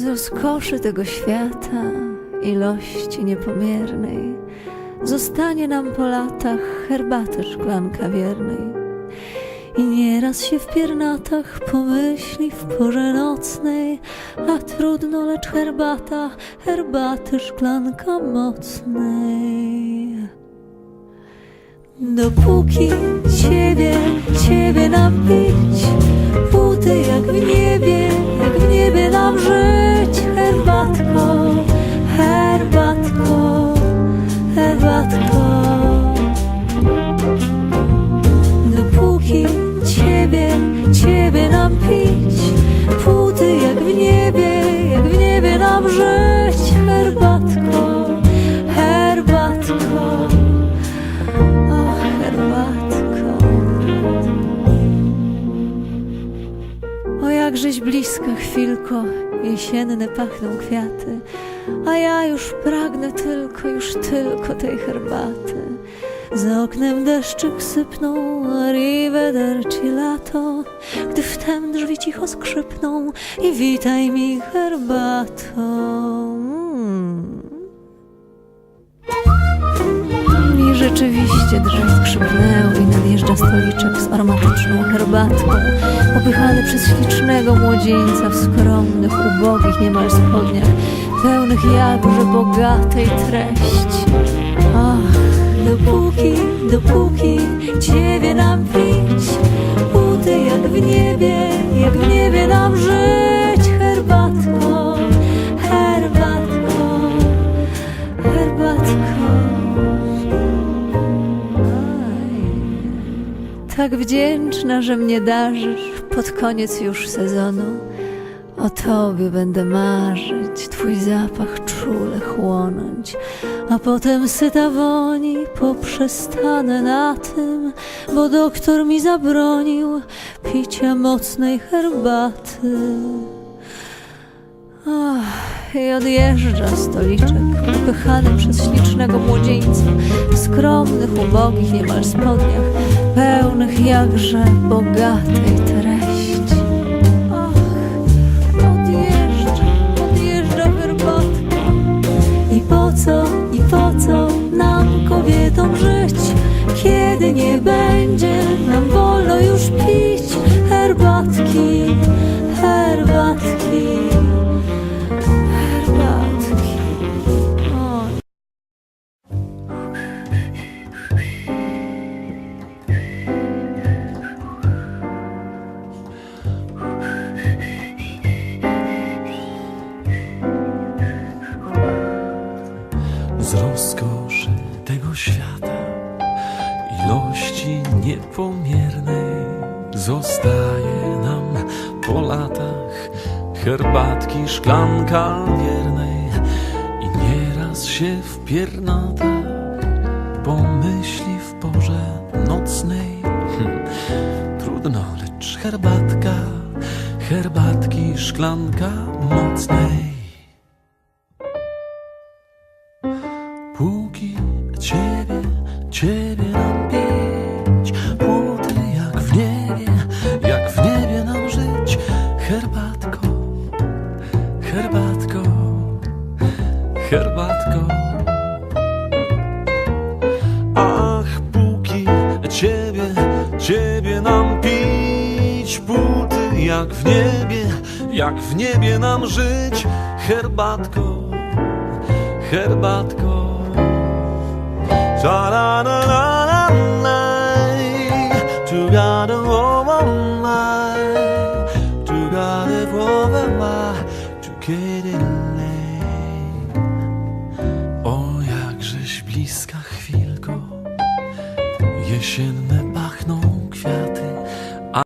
Z rozkoszy tego świata, ilości niepomiernej, zostanie nam po latach herbaty szklanka wiernej. I nieraz się w piernatach pomyśli w porze nocnej, a trudno, lecz herbata, herbaty szklanka mocnej. Dopóki ciebie, ciebie nam pić, buty jak w niebie, żyć, herbatko, herbatko. Och, herbatko. O jakżeś bliska chwilko, jesienne pachną kwiaty, a ja już pragnę tylko, już tylko tej herbaty. Za oknem deszczyk sypną, arrivederci lato, gdy wtem drzwi cicho skrzypną i witaj mi herbatą. Mm. I rzeczywiście drzwi skrzypnęły i nadjeżdża stoliczek z aromatyczną herbatką, popychany przez ślicznego młodzieńca w skromnych, ubogich niemal spodniach, pełnych jakże bogatej treści. Tak wdzięczna, że mnie darzysz pod koniec już sezonu. O tobie będę marzyć, twój zapach czule chłonąć, a potem syta woni poprzestanę na tym, bo doktor mi zabronił picia mocnej herbaty. Ach, I odjeżdża stoliczek, popychany przez ślicznego młodzieńca w skromnych, ubogich niemal spodniach, pełnych jakże bogatej treści. Ach, odjeżdża, odjeżdża herbatka. I po co, i po co nam kobietom żyć, kiedy nie będzie nam zostaje nam po latach herbatki szklanka wiernej i nieraz się w piernatach pomyśli w porze nocnej. Hm, trudno, lecz herbatka, herbatki szklanka mocnej. Póki ciebie, ciebie nam herbatko, herbatko, herbatko. Ach, póki ciebie, ciebie nam pić, płoty jak w niebie, jak w niebie nam żyć, herbatko herbatko. Sha-la-la-la-la-lay, bliska chwilko, jesienne